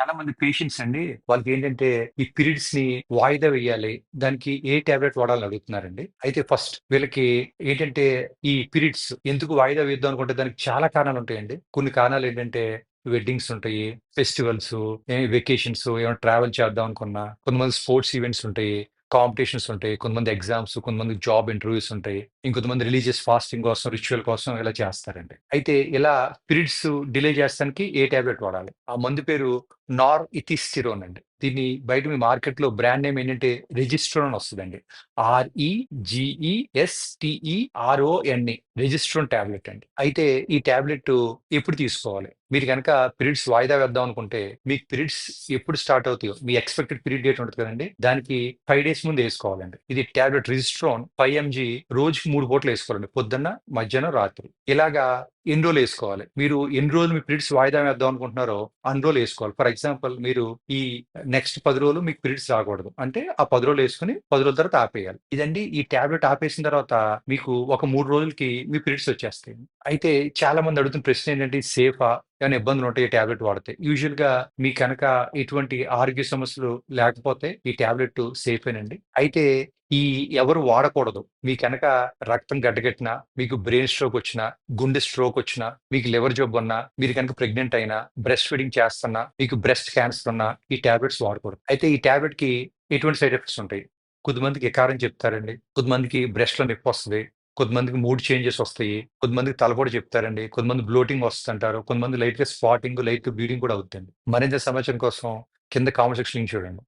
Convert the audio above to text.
చాలా మంది పేషెంట్స్ అండి వాళ్ళకి ఏంటంటే ఈ పీరియడ్స్ని వాయిదా వేయాలి దానికి ఏ టాబ్లెట్ వాడాలని అడుగుతున్నారండి. అయితే ఫస్ట్ వీళ్ళకి ఏంటంటే ఈ పీరియడ్స్ ఎందుకు వాయిదా వేద్దాం అనుకుంటే దానికి చాలా కారణాలు ఉంటాయండి. కొన్ని కారణాలు ఏంటంటే వెడ్డింగ్స్ ఉంటాయి ఫెస్టివల్స్ వెకేషన్స్ ఏమైనా ట్రావెల్ చేద్దాం అనుకున్నా కొంతమంది స్పోర్ట్స్ ఈవెంట్స్ ఉంటాయి కాంపిటీషన్స్ ఉంటాయి కొంతమంది ఎగ్జామ్స్ కొంతమంది జాబ్ ఇంటర్వ్యూస్ ఉంటాయి ఇంకొంతమంది రిలీజియస్ ఫాస్టింగ్ కోసం రిచువల్ కోసం ఇలా చేస్తారండి. అయితే ఇలా పీరియడ్స్ డిలే చేస్తానికి ఏ టాబ్లెట్ వాడాలి? ఆ మందు పేరు నార్ ఇథిస్టిరోన్ అండి. దీన్ని బయట మీ మార్కెట్లో బ్రాండ్ నేమ్ ఏంటంటే రిజిస్ట్రోన్ వస్తుందండి. ఆర్ఈ జిఈఎస్టిఈ రిజిస్ట్రోన్ టాబ్లెట్ అండి. అయితే ఈ ట్యాబ్లెట్ ఎప్పుడు తీసుకోవాలి? మీరు కనుక పీరియడ్స్ వాయిదా వేద్దాం అనుకుంటే మీకు పీరియడ్స్ ఎప్పుడు స్టార్ట్ అవుతాయో మీ ఎక్స్పెక్టెడ్ పీరియడ్ డేట్ ఉంటుంది కదండి దానికి ఫైవ్ డేస్ ముందు వేసుకోవాలండి. ఇది ట్యాబ్లెట్ రిజిస్ట్రోన్ ఫైవ్ ఎంజీ రోజుకి మూడు పూటలు వేసుకోవాలండి పొద్దున్న మధ్యాహ్నం రాత్రి. ఇలాగా ఎన్ని రోజులు వేసుకోవాలి? మీరు ఎన్ని రోజులు మీ పీరియడ్స్ వాయిదా వేద్దాం అనుకుంటున్నారో అన్ని రోజులు వేసుకోవాలి. ఫర్ ఎగ్జాంపుల్ మీరు ఈ నెక్స్ట్ పది రోజులు మీకు పీరియడ్స్ రాకూడదు. అంటే ఆ పది రోజులు వేసుకుని పది రోజుల తర్వాత ఆపేయాలి. ఇదండి ఈ టాబ్లెట్ ఆపేసిన తర్వాత మీకు ఒక మూడు రోజులకి మీ పీరియడ్స్ వచ్చేస్తాయి. అయితే చాలా మంది అడుగుతున్న ప్రశ్న ఏంటంటే సేఫా? ఏమైనా ఇబ్బందులు ఉంటాయి ఈ టాబ్లెట్ వాడితే. యూజువల్గా మీ కనుక ఎటువంటి ఆరోగ్య సమస్యలు లేకపోతే ఈ టాబ్లెట్ సేఫేనండి అయితే ఈ ఎవరు వాడకూడదు. మీ కనుక రక్తం గడ్డగట్టినా మీకు బ్రెయిన్ స్ట్రోక్ వచ్చినా గుండె స్ట్రోక్ వచ్చినా మీకు లివర్ జబ్బు ఉన్నా మీరు కనుక ప్రెగ్నెంట్ అయినా బ్రెస్ట్ ఫీడింగ్ చేస్తున్నా మీకు బ్రెస్ట్ క్యాన్సర్ ఉన్నా ఈ టాబ్లెట్స్ వాడకూడదు. అయితే ఈ టాబ్లెట్కి ఎటువంటి సైడ్ ఎఫెక్ట్స్ ఉంటాయి? కొద్దిమందికి ఎకారం చెప్తారండి. కొద్దిమందికి బ్రెస్ట్లో నొప్పి వస్తుంది. కొంతమందికి మూడ్ చేంజెస్ వస్తాయి కొంతమందికి తలపోటు చెప్తారండి కొంతమంది బ్లోటింగ్ వస్తుంటారు కొంతమంది లైట్గా స్పాటింగ్ లైట్ బ్లీడింగ్ కూడా అవుతుంది మరింత సమాచారం కోసం కింద కామెంట్ సెక్షన్ చూడండి.